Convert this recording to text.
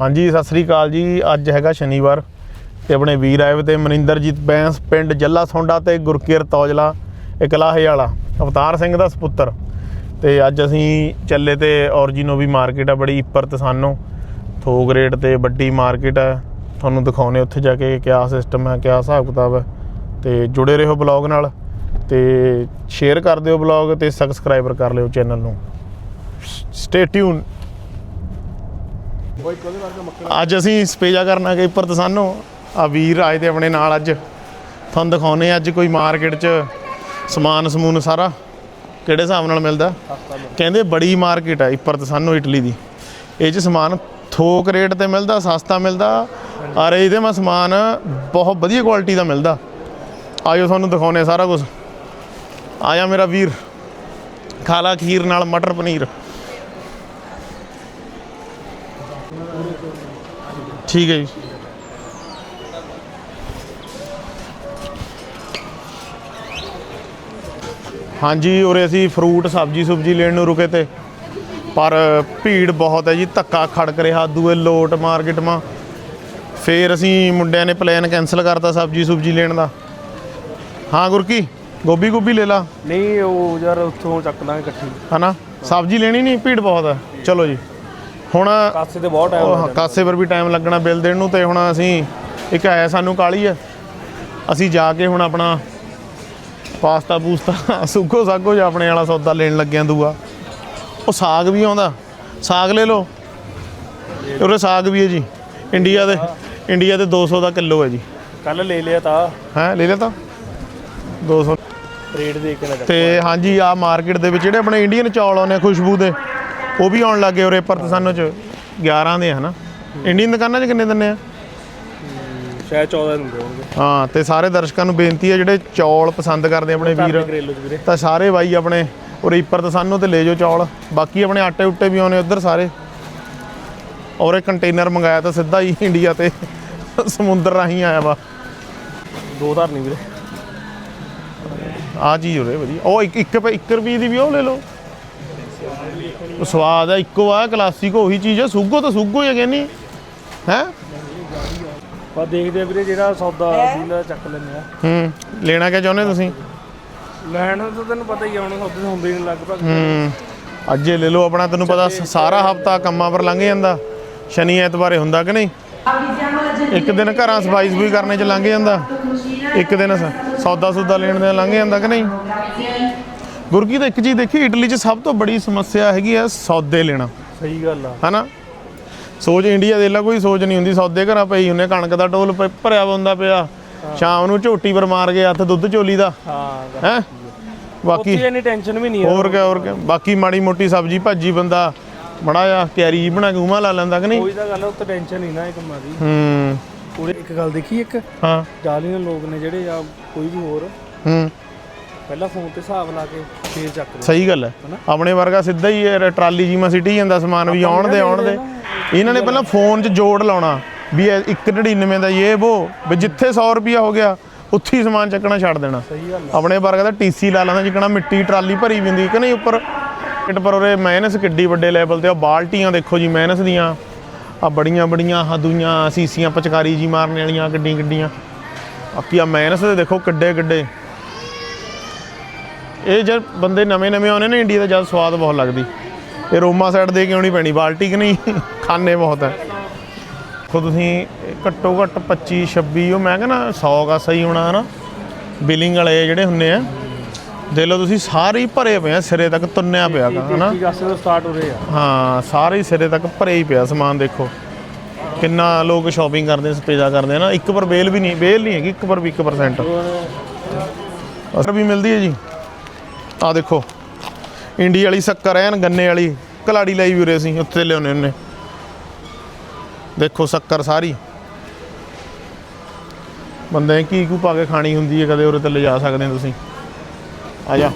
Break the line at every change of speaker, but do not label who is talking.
ਹਾਂਜੀ, ਸਤਿ ਸ੍ਰੀ ਅਕਾਲ ਜੀ। ਅੱਜ ਹੈਗਾ ਸ਼ਨੀਵਾਰ ਤੇ ਆਪਣੇ ਵੀਰ ਆਏ ਵੇ ਤੇ ਮਨਿੰਦਰਜੀਤ ਬੈਂਸ ਪਿੰਡ ਜੱਲਾ ਸੌਂਡਾ ਤੇ ਗੁਰਕੀਰ ਤੌਜਲਾ ਇਕਲਾਹੇ ਵਾਲਾ ਅਵਤਾਰ ਸਿੰਘ ਦਾ ਸੁਪੁੱਤਰ। ਤੇ ਅੱਜ ਅਸੀਂ ਚੱਲੇ ਤੇ ਔਰਜੀਨੋ ਵੀ ਮਾਰਕੀਟ ਆ, ਬੜੀ ਇੱਪਰ ਤਸਾਨੋ ਥੋਕ ਰੇਟ ਤੇ ਵੱਡੀ ਮਾਰਕੀਟ ਹੈ ਤੁਹਾਨੂੰ ਦਿਖਾਉਣੇ ਉੱਥੇ ਜਾ ਕੇ ਕਿਆ ਸਿਸਟਮ ਹੈ ਕਿਆ ਹਿਸਾਬ ਕਿਤਾਬ ਹੈ ਤੇ ਜੁੜੇ ਰਹੋ ਬਲੌਗ ਨਾਲ ਤੇ ਸ਼ੇਅਰ ਕਰ ਦਿਓ ਬਲੌਗ ਤੇ ਸਬਸਕ੍ਰਾਈਬਰ ਕਰ ਲਿਓ ਚੈਨਲ ਨੂੰ। ਸਟੇ ਟਿਊਨ ਅੱਜ ਅਸੀਂ ਸਪੇਜਾ ਕਰਨਾ ਕਿ ਉੱਪਰ ਤਸਾਨੋ ਆ ਵੀਰ ਆਏ ਤੇ ਆਪਣੇ ਨਾਲ ਅੱਜ। ਤੁਹਾਨੂੰ ਦਿਖਾਉਨੇ ਅੱਜ ਕੋਈ ਮਾਰਕੀਟ 'ਚ ਸਮਾਨ ਸਮੂਨ ਸਾਰਾ। ਕਿਹੜੇ ਹਿਸਾਬ ਨਾਲ ਮਿਲਦਾ? ਕਹਿੰਦੇ ਬੜੀ ਮਾਰਕੀਟ ਹੈ ਉੱਪਰ ਸਾਨੂੰ ਇਟਲੀ ਦੀ। ਇਹ 'ਚ ਸਮਾਨ ਥੋਕ ਰੇਟ ਤੇ ਮਿਲਦਾ, ਸਸਤਾ ਮਿਲਦਾ। ਔਰ ਇਹਦੇ ਮੈਂ ਸਮਾਨ ਬਹੁਤ ਵਧੀਆ ਕੁਆਲਿਟੀ ਦਾ ਮਿਲਦਾ। ਆਇਓ ਤੁਹਾਨੂੰ ਦਿਖਾਉਨੇ ਸਾਰਾ ਕੁਝ ਆਇਆ ਮੇਰਾ ਵੀਰ। ਖਾਲਾ ਖੀਰ ਨਾਲ ਮਟਰ ਪਨੀਰ। ਠੀਕ ਹੈ ਜੀ। ਹਾਂਜੀ ਉਰੇ ਅਸੀਂ ਫਰੂਟ ਸਬਜੀ ਸੁਬਜੀ ਲੈਣ ਨੂੰ ਰੁਕੇ ਤੇ ਪਰ ਭੀੜ ਬਹੁਤ ਹੈ ਜੀ ਧੱਕਾ ਖੜਕ ਰਿਹਾ ਦੂਏ ਲੋਟ ਮਾਰਕੀਟ ਮਾ। ਫੇਰ ਅਸੀਂ ਮੁੰਡਿਆਂ ਨੇ ਪਲਾਨ ਕੈਨਸਲ ਕਰਤਾ ਸਬਜੀ ਸੁਬਜੀ ਲੈਣ ਦਾ। ਹਾਂ ਗੁਰਕੀ ਗੋਭੀ ਗੋਭੀ ਲੈ ਲਾ।
ਨਹੀਂ ਉਹ ਯਾਰ ਉੱਥੋਂ ਚੱਕ ਲਾਂਗੇ ਇਕੱਠੀ।
ਹਨਾ? ਸਬਜੀ ਲੈਣੀ ਨਹੀਂ ਭੀੜ ਬਹੁਤ ਹੈ। ਚਲੋ ਜੀ। ਹੁਣ
ਕਾਸੇ ਤੇ ਬਹੁਤ ਟਾਈਮ
ਉਹ
ਲੱਗ
ਕਾਸੇ ਪਰ ਵੀ ਟਾਈਮ ਲੱਗਣਾ ਬਿੱਲ ਦੇਣ ਨੂੰ ਤੇ ਹੁਣ ਅਸੀਂ ਇੱਕ ਹੈ ਸਾਨੂੰ ਕਾਲੀ ਹੈ ਅਸੀਂ ਜਾ ਕੇ ਹੁਣ ਆਪਣਾ ਪਾਸਤਾ ਪੂਸਤਾ ਸੁੱਕੋ ਸਾਗੋ ਜਾਂ ਆਪਣੇ ਵਾਲਾ ਸੌਦਾ ਲੈਣ ਲੱਗਿਆਂ ਦੂਆ। ਉਹ ਸਾਗ ਵੀ ਆਉਂਦਾ। ਸਾਗ ਲੈ ਲਓ। ਉਰੇ ਸਾਗ ਵੀ ਹੈ ਜੀ। ਇੰਡੀਆ ਦੇ ਇੰਡੀਆ ਦੇ 200 ਦਾ ਕਿਲੋ ਹੈ ਜੀ।
ਕੱਲ ਲੈ ਲਿਆ ਤਾਂ।
ਹੈ ਲੈ ਲਿਆ ਤਾਂ? 200
ਰੇਟ ਦੇਖ ਕੇ
ਤੇ ਹਾਂਜੀ ਆ ਮਾਰਕੀਟ ਦੇ ਵਿੱਚ ਜਿਹੜੇ ਆਪਣੇ ਇੰਡੀਅਨ ਚੌਲ ਆਉਂਦੇ ਆ ਖੁਸ਼ਬੂ ਦੇ। ਉਹ ਵੀ ਆਉਣ ਲੱਗੇ ਉਰੇ ਪਰਤਸਾਨੋ ਚ 11 ਦੇ ਹਨਾ। ਇੰਡੀਅਨ ਦੁਕਾਨਾਂ 'ਚ ਕਿੰਨੇ ਦਿੰਨੇ ਆ?
ਸ਼ਾਇਦ 14 ਦਿੰਦੇ ਹੋਣਗੇ।
ਹਾਂ ਤੇ ਸਾਰੇ ਦਰਸ਼ਕਾਂ ਨੂੰ ਬੇਨਤੀ ਹੈ ਜਿਹੜੇ ਚੌਲ ਪਸੰਦ ਕਰਦੇ ਆਪਣੇ ਵੀਰ ਤਾਂ ਸਾਰੇ ਬਾਈ ਆਪਣੇ ਉਰੇ ਇੱਪਰ ਤਸਾਨੋ ਤੇ ਲੈ ਜਾਓ ਚੌਲ। ਬਾਕੀ ਆਪਣੇ ਆਟੇ ਉੱਟੇ ਵੀ ਆਉਣੇ ਉੱਧਰ ਸਾਰੇ। ਔਰ ਇਹ ਕੰਟੇਨਰ ਮੰਗਾਇਆ ਤਾਂ ਸਿੱਧਾ ਹੀ ਇੰਡੀਆ ਤੇ ਸਮੁੰਦਰ ਰਾਹੀਂ ਆਇਆ ਵਾ।
ਦੋ ਧਰ ਨਹੀਂ ਵੀਰੇ।
ਆ ਚੀਜ਼ ਉਰੇ ਵਧੀਆ। ਉਹ ਇੱਕ ਇੱਕ ਰੁਪਏ- ਇੱਕ ਰੁਪਏ ਦੀ ਵੀ ਉਹ ਲੈ ਲਓ। ਉਹ ਸਵਾਦ ਆ ਇੱਕੋ ਆ ਕਲਾਸਿਕ ਉਹੀ ਚੀਜ਼ ਆ ਸੁੱਗੋ ਤਾਂ ਸੁੱਗੋ ਹੀ ਹੈ ਕਹਿੰਨੀ ਹੈ?
ਪਰ ਦੇਖਦੇ ਆ ਵੀਰੇ ਜਿਹੜਾ ਸੌਦਾ ਡੀਲ ਚੱਕ ਲੈਂਦੇ ਆ।
ਹੂੰ ਲੈਣਾ ਕਿਆ ਚਾਹੁੰਦੇ ਤੁਸੀਂ?
ਲੈਣ ਤਾਂ ਤੈਨੂੰ ਪਤਾ ਹੀ ਆ ਹੁਣ ਸੌਦੇ ਹੁੰਦੇ ਹੀ ਨਹੀਂ ਲਗਭਗ।
ਹੂੰ ਅੱਜ ਇਹ ਲੈ ਲਓ ਆਪਣਾ ਤੈਨੂੰ ਪਤਾ ਸਾਰਾ ਹਫਤਾ ਕੰਮਾਂ ਪਰ ਲੰਘ ਜਾਂਦਾ। ਸ਼ਨੀ ਐਤਵਾਰੇ ਹੁੰਦਾ ਕਿ ਨਹੀਂ? ਇੱਕ ਦਿਨ ਘਰਾਂ ਸਫ਼ਾਈ ਸਫੂਈ ਕਰਨੇ ਚ ਲੰਘ ਜਾਂਦਾ। ਇੱਕ ਦਿਨ ਸੌਦਾ ਸੌਦਾ ਲੈਣ ਦੇ ਲੰਘ ਜਾਂਦਾ ਕਿ ਨਹੀਂ? ਗੁਰਗੀ ਤਾਂ ਇੱਕ ਚੀਜ਼ ਦੇਖੀ ਇਟਲੀ 'ਚ ਸਭ ਤੋਂ ਬੜੀ ਸਮੱਸਿਆ ਹੈਗੀ ਆ ਸੌਦੇ ਲੈਣਾ।
ਸਹੀ ਗੱਲ ਆ।
ਹਨਾ? ਸੋਚ ਇੰਡੀਆ ਦੇ ਲਾ ਕੋਈ ਸੋਚ ਨਹੀਂ ਹੁੰਦੀ ਸੌਦੇ ਘਰਾਂ ਪਈ ਹੁੰਨੇ ਕਣਕ ਦਾ ਪ- ਭਰਿਆ ਹੁੰਦਾ ਪਿਆ। ਸ਼ਾਮ ਨੂੰ ਝੋਟੀ ਪਰ ਮਾਰ ਕੇ ਹੱਥ ਦੁੱਧ ਚੋਲੀ ਦਾ।
ਹਾਂ
ਹੈ? ਬਾਕੀ
ਉੱਥੇ ਇੰਨੀ ਟੈਨਸ਼ਨ ਵੀ ਨਹੀਂ ਆ।
ਹੋਰ ਕਿਆ ਹੋਰ ਕਿਆ। ਬਾਕੀ ਮਾੜੀ ਮੋਟੀ ਸਬਜੀ ਭਾਜੀ ਬੰਦਾ ਜਿਹਾ ਕਿਆਰੀ ਜਿਹੀ ਬਣਾ ਕੇ ਉਮਾ ਲਾ ਲੈਂਦਾ ਕਿ ਨਹੀਂ?
ਕੋਈ ਤਾਂ ਗੱਲ ਆ, ਉੱਥੇ ਟੈਨਸ਼ਨ ਨਹੀਂ ਨਾ ਇਹ ਕੰਮਾਂ ਦੀ
ਹੂੰ।
ਪੂਰੇ ਇੱਕ ਗੱਲ ਦੇਖੀ ਇੱਕ?
ਹਾਂ।
ਜਾਲੀਆਂ ਲੋਕ ਨੇ ਜਿਹੜੇ ਜਾਂ ਕੋਈ ਵੀ ਹੋਰ।
ਹੂੰ।
ਪਹਿਲਾਂ ਫੋਨ ਤੇ ਹਿਸਾਬ ਲਾ ਕੇ ਫੇਰ ਚੱਕਦੇ
ਸਹੀ ਗੱਲ ਹੈ। ਆਪਣੇ ਵਰਗਾ ਸਿੱਧਾ ਹੀ ਇਹ ਟਰਾਲੀ ਜੀ ਮਾ ਸਿੱਟੀ ਜਾਂਦਾ ਸਮਾਨ ਵੀ ਆਉਣ ਦੇ ਆਉਣ ਦੇ। ਇਹਨਾਂ ਨੇ ਪਹਿਲਾਂ ਫੋਨ 'ਚ ਜੋੜ ਲਾਉਣਾ ਵੀ ਇਹ 199 ਦਾ ਇਹ ਉਹ ਵੀ ਜਿੱਥੇ 100 ਰੁਪਿਆ ਹੋ ਗਿਆ ਉੱਥੇ ਹੀ ਸਮਾਨ ਚੱਕਣਾ ਛੱਡ ਦੇਣਾ।
ਸਹੀ ਗੱਲ
ਆਪਣੇ ਵਰਗਾ ਤਾਂ ਟੀਸੀ ਲਾ ਲੈਂਦਾ ਜਿੱਕਣਾ ਮਿੱਟੀ ਟਰਾਲੀ ਭਰੀ ਹੁੰਦੀ ਕਿ ਨਹੀਂ ਉੱਪਰ? ਕਿਟ ਪਰ ਉਹਰੇ ਮਾਈਨਸ ਕਿੱਡੀ ਵੱਡੇ ਲੈਵਲ ਤੇ ਆ ਬਾਲਟੀਆਂ ਦੇਖੋ ਜੀ ਮਾਈਨਸ ਦੀਆਂ। ਆ ਬੜੀਆਂ ਬੜੀਆਂ ਆਹ ਦੂਈਆਂ ਸੀਸੀਆਂ ਪਚਕਾਰੀ ਜੀ ਮਾਰਨ ਵਾਲੀਆਂ ਗੱਡੀ ਗੱਡੀਆਂ ਬਾਕੀ ਆ ਮਾਈਨਸ ਦੇ ਦੇਖੋ ਕਿੱਡੇ ਕਿੱਡੇ ਇਹ ਜਦ ਬੰਦੇ ਨਵੇਂ ਨਵੇਂ ਆਉਣੇ ਨੇ ਇੰਡੀਆ ਦਾ ਜਦ ਸਵਾਦ ਬਹੁਤ ਲੱਗਦੀ। ਇਹ ਰੋਮਾ ਸਾਈਡ ਦੇ ਕੇ ਆਉਣੀ ਪੈਣੀ? ਬਾਲਟੀ ਕਿ ਨਹੀਂ? ਖਾਣੇ ਬਹੁਤ ਹੈ ਦੇਖੋ ਤੁਸੀਂ ਘੱਟੋ ਘੱਟ 25 26 ਉਹ ਮੈਂ ਕਹਿੰਦਾ 100 ਦਾ ਸਹੀ ਹੋਣਾ ਹੈ ਨਾ ਬਿਲਿੰਗ ਵਾਲੇ ਜਿਹੜੇ ਹੁੰਨੇ ਆ ਦੇਖ ਲਓ ਤੁਸੀਂ ਸਾਰੇ ਹੀ ਭਰੇ ਪਏ ਆ ਸਿਰੇ ਤੱਕ ਤੁੰਨਿਆ ਪਿਆ
ਤੋਂ ਸਟਾਰਟ ਹੋ ਰਹੇ। ਆ
ਹਾਂ ਸਾਰੇ ਹੀ ਸਿਰੇ ਤੱਕ ਭਰੇ ਹੀ ਪਿਆ ਸਮਾਨ ਦੇਖੋ। ਕਿੰਨਾ ਲੋਕ ਸ਼ਾਪਿੰਗ ਕਰਦੇ ਸਪੇਜਾ ਕਰਦੇ ਆ ਨਾ ਇੱਕ ਪਰ ਬੇਲ ਵੀ ਨਹੀਂ ਬੇਲ ਨਹੀਂ ਹੈਗੀ ਇੱਕ ਪਰ ਵੀ 1% ਅਸਰ ਵੀ ਮਿਲਦੀ ਹੈ ਜੀ। ਆ ਦੇਖੋ ਇੰਡੀ ਵਾਲੀ ਸ਼ੱਕਰ ਐਨ, ਗੰਨੇ ਵਾਲੀ, ਕਲਾੜੀ ਲਈ ਵੀ ਉਰੇ ਅਸੀਂ, ਉੱਥੇ ਲਿਆਉਨੇ ਹੁੰਨੇ ਦੇਖੋ ਸ਼ੱਕਰ ਸਾਰੀ। ਬੰਦੇ ਨੇ ਕੀ ਕੂ ਪਾ ਕੇ ਖਾਣੀ ਹੁੰਦੀ ਹੈ, ਕਦੇ ਉਰੇ ਤੇ ਲਿਜਾ ਸਕਦੇ ਹੋ ਤੁਸੀਂ। ਆ ਜਾ।